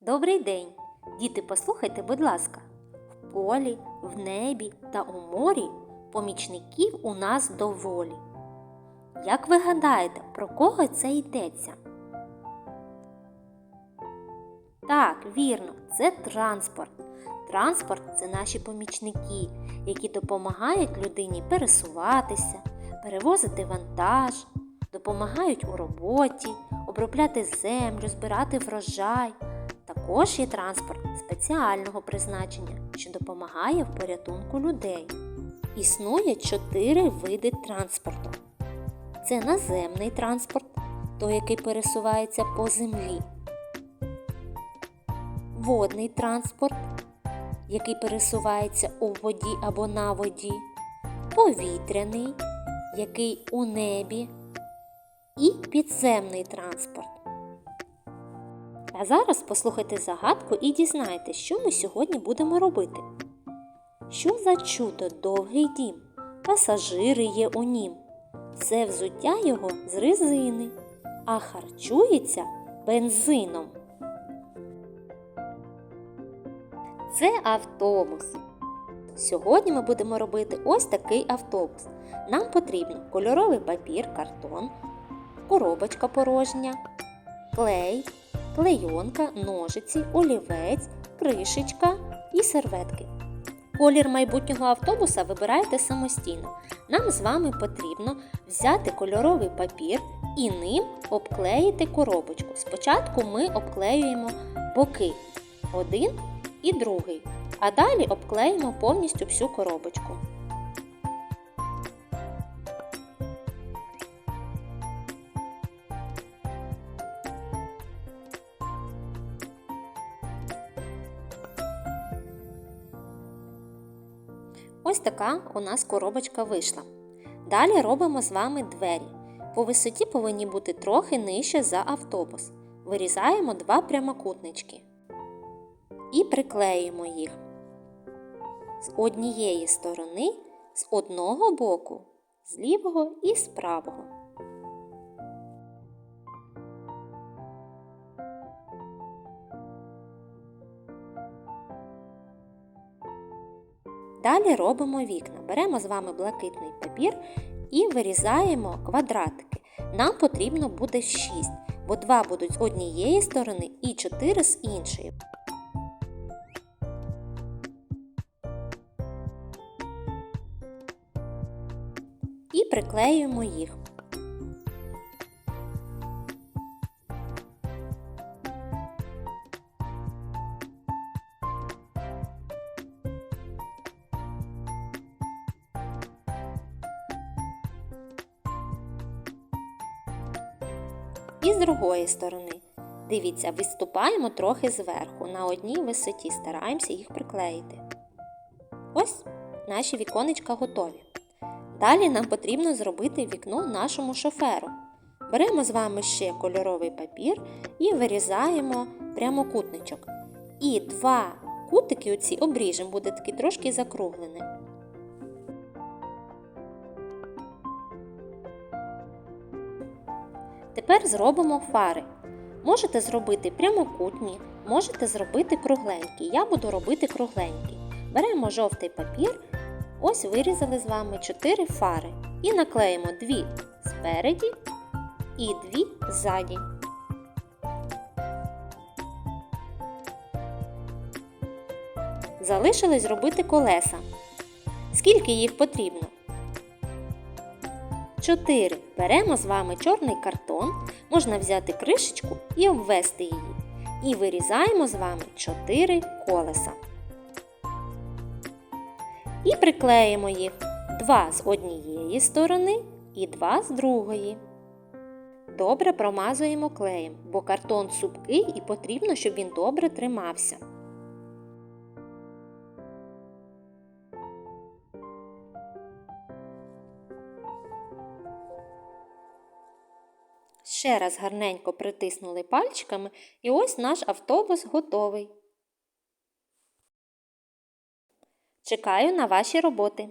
Добрий день! Діти, послухайте, будь ласка. В полі, в небі та у морі помічників у нас доволі. Як ви гадаєте, про кого це йдеться? Так, вірно, це транспорт. Транспорт це наші помічники, які допомагають людині пересуватися, перевозити вантаж, допомагають у роботі, обробляти землю, збирати врожай. Також є транспорт спеціального призначення, що допомагає в порятунку людей. Існує чотири види транспорту. Це наземний транспорт, той, який пересувається по землі. Водний транспорт, який пересувається у воді або на воді. Повітряний, який у небі. І підземний транспорт. А зараз послухайте загадку і дізнайтесь, що ми сьогодні будемо робити. Що за чудо довгий дім? Пасажири є у нім. Все взуття його з резини, а харчується бензином. Це автобус. Сьогодні ми будемо робити ось такий автобус. Нам потрібно кольоровий папір, картон, коробочка порожня, клей, клейонка, ножиці, олівець, кришечка і серветки. Колір майбутнього автобуса вибирайте самостійно. Нам з вами потрібно взяти кольоровий папір і ним обклеїти коробочку. Спочатку ми обклеюємо боки один і другий, а далі обклеїмо повністю всю коробочку. Ось така у нас коробочка вийшла. Далі робимо з вами двері. По висоті повинні бути трохи нижче за автобус. Вирізаємо два прямокутнички і приклеюємо їх з однієї сторони, з одного боку, з лівого і з правого. Далі робимо вікна. Беремо з вами блакитний папір і вирізаємо квадратики. Нам потрібно буде 6, бо 2 будуть з однієї сторони і 4 з іншої. І приклеюємо їх. І з другої сторони. Дивіться, виступаємо трохи зверху. На одній висоті стараємося їх приклеїти. Ось наші віконечка готові. Далі нам потрібно зробити вікно нашому шоферу. Беремо з вами ще кольоровий папір і вирізаємо прямокутничок. І два кутики оці обріжемо, буде такий трошки закруглений. Тепер зробимо фари. Можете зробити прямокутні, можете зробити кругленькі. Я буду робити кругленькі. Беремо жовтий папір, ось вирізали з вами 4 фари. І наклеїмо 2 спереді і 2 ззаді. Залишилось зробити колеса. Скільки їх потрібно? 4. Беремо з вами чорний картон, можна взяти кришечку і обвести її. І вирізаємо з вами 4 колеса. І приклеїмо їх 2 з однієї сторони і 2 з другої. Добре промазуємо клеєм, бо картон цупкий і потрібно, щоб він добре тримався. Ще раз гарненько притиснули пальчиками, і ось наш автобус готовий. Чекаю на ваші роботи.